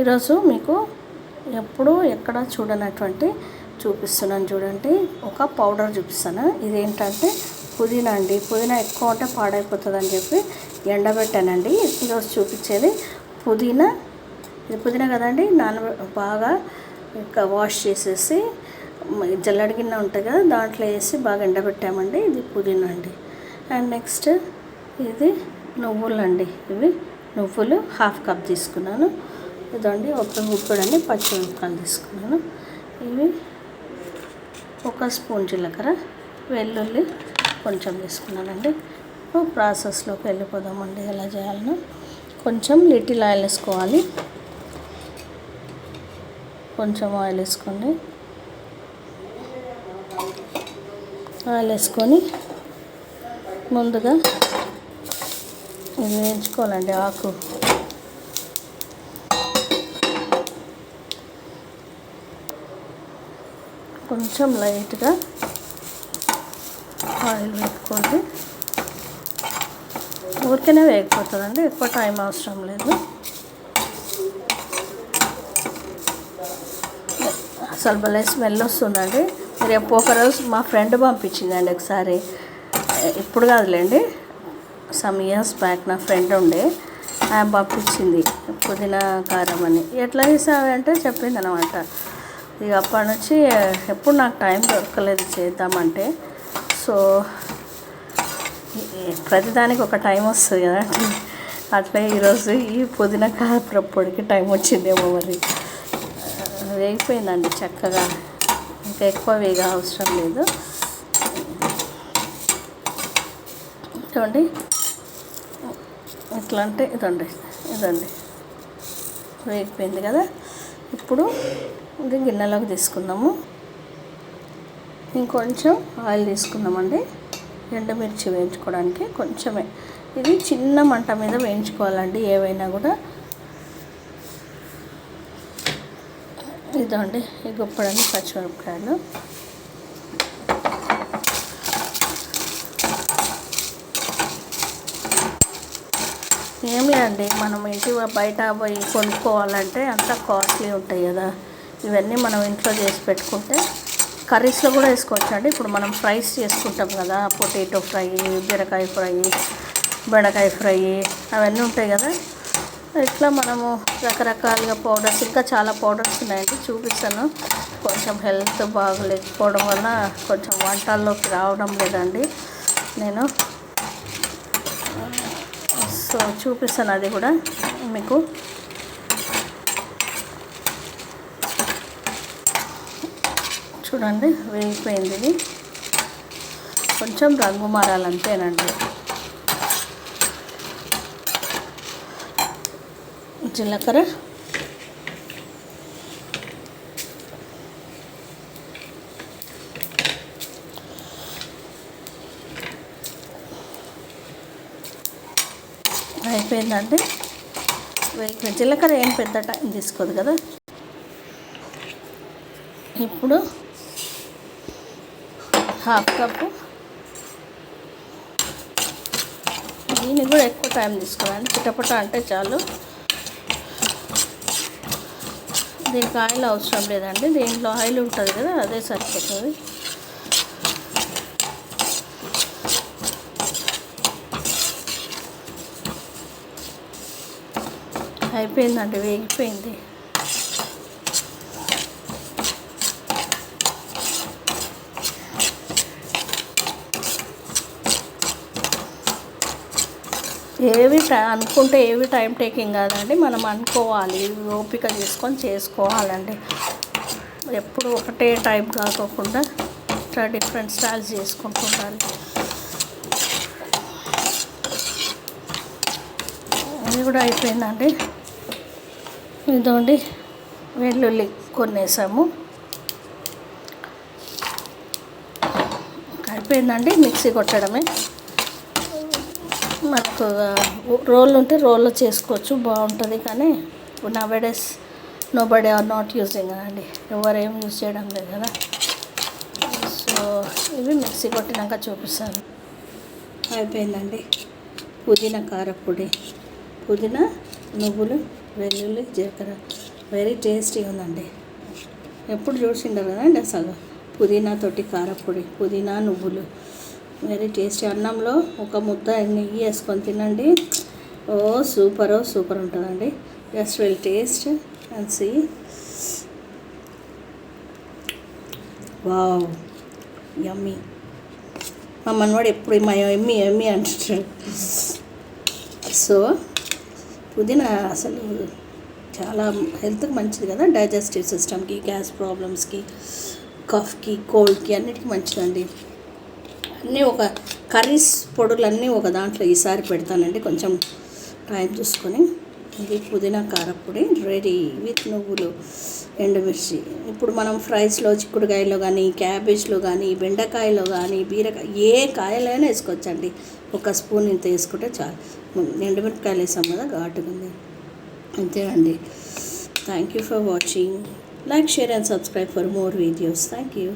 ఈరోజు మీకు ఎప్పుడు ఎక్కడ చూడనటువంటి చూపిస్తున్నాను చూడండి. ఒక పౌడర్ చూపిస్తాను. ఇదేంటంటే పుదీనా అండి. పుదీనా ఎక్కువ ఉంటే పాడైపోతుంది అని చెప్పి ఎండబెట్టానండి. ఈరోజు చూపించేది పుదీనా. ఇది పుదీనా కదండి. నాన బాగా ఇంకా వాష్ చేసేసి జల్లడి గిన్నె ఉంటుంది కదా దాంట్లో వేసి బాగా ఎండబెట్టామండి. ఇది పుదీనా అండి. అండ్ నెక్స్ట్ ఇది నువ్వులు అండి ఇవి నువ్వులు హాఫ్ కప్ తీసుకున్నాను. ఇదండి ఒక గుప్పెడండి పచ్చిమిరపకాయలు తీసుకున్నాను. ఇవి ఒక స్పూన్ జీలకర్ర వెల్లుల్లి కొంచెం తీసుకున్నానండి ఇప్పుడు ప్రాసెస్లోకి వెళ్ళిపోదామండి ఎలా చేయాలనో. కొంచెం లిటిల్ ఆయిల్ వేసుకోవాలి. కొంచెం ఆయిల్ వేసుకోండి. ఆయిల్ వేసుకొని ముందుగా ఇది వేయించుకోవాలండి ఆకు. కొంచెం లైట్గా ఆయిల్ వేసుకోండి ఊరికనే వేగిపోతుందండి ఎక్కువ టైం అవసరం లేదు. అసలు భలే స్మెల్ వస్తుందండి. మీరు ఎప్పుడు ఒక రోజు మా ఫ్రెండ్ పంపించిందండి ఒకసారి. ఇప్పుడు కాదులేండి సమ్ ఇయర్స్ బ్యాక్ నా ఫ్రెండ్ ఉండే ఆమె పంపించింది పుదీనా కారం అని. ఎట్లా చేసావంటే చెప్పింది అనమాట ఇక అప్పటి నుంచి ఎప్పుడు నాకు టైం దొరకలేదు చేద్దామంటే. సో ప్రతిదానికి ఒక టైం వస్తుంది కదా. అట్లా ఈరోజు ఈ పుదీనా కారం టైం వచ్చిందేమో మరి. వేగిపోయిందండి చక్కగా. ఇంకా ఎక్కువ వేగ అవసరం లేదు. చూడండి ఎట్లా అంటే ఇదండి ఇదండి. వేగిపోయింది కదా. ఇప్పుడు ఇంకా గిన్నెలోకి తీసుకుందాము. ఇంకొంచెం ఆయిల్ తీసుకుందామండి. ఎండుమిర్చి వేయించుకోవడానికి కొంచెమే. ఇది చిన్న మంట మీద వేయించుకోవాలండి ఏవైనా కూడా. ఇదండి ఈ గుప్పడని పచ్చిమిరపకాయలు. ఏం లేదండి మనం ఇంటి బయట పోయి కొనుక్కోవాలంటే అంత కాస్ట్లీ ఉంటాయి కదా. ఇవన్నీ మనం ఇంట్లో చేసి పెట్టుకుంటే కర్రీస్లో కూడా వేసుకోవచ్చు అండి ఇప్పుడు మనం ఫ్రైస్ చేసుకుంటాం కదా పొటాటో ఫ్రై బీరకాయ ఫ్రై బెండకాయ ఫ్రై అవన్నీ ఉంటాయి కదా. ఇట్లా మనము రకరకాలుగా పౌడర్స్ ఇంకా చాలా పౌడర్స్ ఉన్నాయండి చూపిస్తాను. కొంచెం హెల్త్ బాగలేకపోవడం వల్ల కొంచెం వంటల్లోకి రావడం లేదండి నేను. సో చూపిస్తాను అది కూడా మీకు. చూడండి వేగిపోయింది. ఇది కొంచెం రంగు మారాలంతేనండి. జీలకర్ర. అయిపోయిందండి. వేగిపోయి జీలకర్ర ఏం పెద్ద టైం తీసుకోదు కదా. ఇప్పుడు హాఫ్ కప్పు దీనికి కూడా ఎక్కువ టైం తీసుకోవాలండి చిటపట అంటే చాలు. దీనికి ఆయిల్ అవసరం లేదండి. దీంట్లో ఆయిల్ ఉంటుంది కదా అదే సరిపోతుంది. అయిపోయిందండి వేగిపోయింది. ఏవి టై అనుకుంటే ఏవి టైం టేకింగ్ కాదండి. మనం అనుకోవాలి. ఓపిక చేసుకొని చేసుకోవాలండి. ఎప్పుడు ఒకటే టైం కాకోకుండా ఇట్లా డిఫరెంట్ స్టైల్స్ చేసుకుంటుండాలి. అది ఇది కూడా అయిపోయిందండి. ఇదండి వెల్లుల్లి కొనేసాము అయిపోయిందండి మిక్సీ కొట్టడమే. మనకు రోల్ ఉంటే రోల్లో చేసుకోవచ్చు బాగుంటుంది కానీ నా nobody are not using అండి. ఎవరేం యూజ్ చేయడం లేదు కదా. సో ఇవి మిక్సీ కొట్టినాక చూపిస్తాను. అయిపోయిందండి. పుదీనా కారపొడి. పుదీనా నువ్వులు వెల్లుల్లి జీలకర్ర. వెరీ టేస్టీ ఉందండి. ఎప్పుడు చూసిండారు కదండి అసలు? పుదీనా తోటి కారపొడి పుదీనా నువ్వులు. Very tasty. అన్నంలో ఒక ముద్ద నెయ్యి వేసుకొని తినండి. ఓ సూపర్ సూపర్ ఉంటుందండి. Just well taste and see wow yummy మా మనవాడు ఎప్పుడు మా ఎమ్మి ఎమ్మి అంటాడు సో పుదీనా అసలు చాలా హెల్త్కి మంచిది కదా? డైజెస్టివ్ సిస్టమ్కి గ్యాస్ ప్రాబ్లమ్స్కి కఫ్కి కోల్డ్కి అన్నిటికీ మంచిదండి. అన్నీ ఒక కర్రీస్ పొడులన్నీ ఒక దాంట్లో ఈసారి పెడతానండి. కొంచెం టైం చూసుకొని ఇది పుదీనా కారపొడి రెడీ విత్ నువ్వులు ఎండుమిర్చి. ఇప్పుడు మనం ఫ్రైస్లో చిక్కుడుకాయలో కానీ క్యాబేజ్లో కానీ బెండకాయలో కానీ బీరకాయ ఏ కాయలైనా వేసుకోవచ్చండి. ఒక స్పూన్ ఇంత వేసుకుంటే చాలు. ఎండుమిరపకాయలు వేసాం కదా ఘాటుగా ఉంది. అంతేనండి thank you for watching. Like share and subscribe for more videos. Thank you.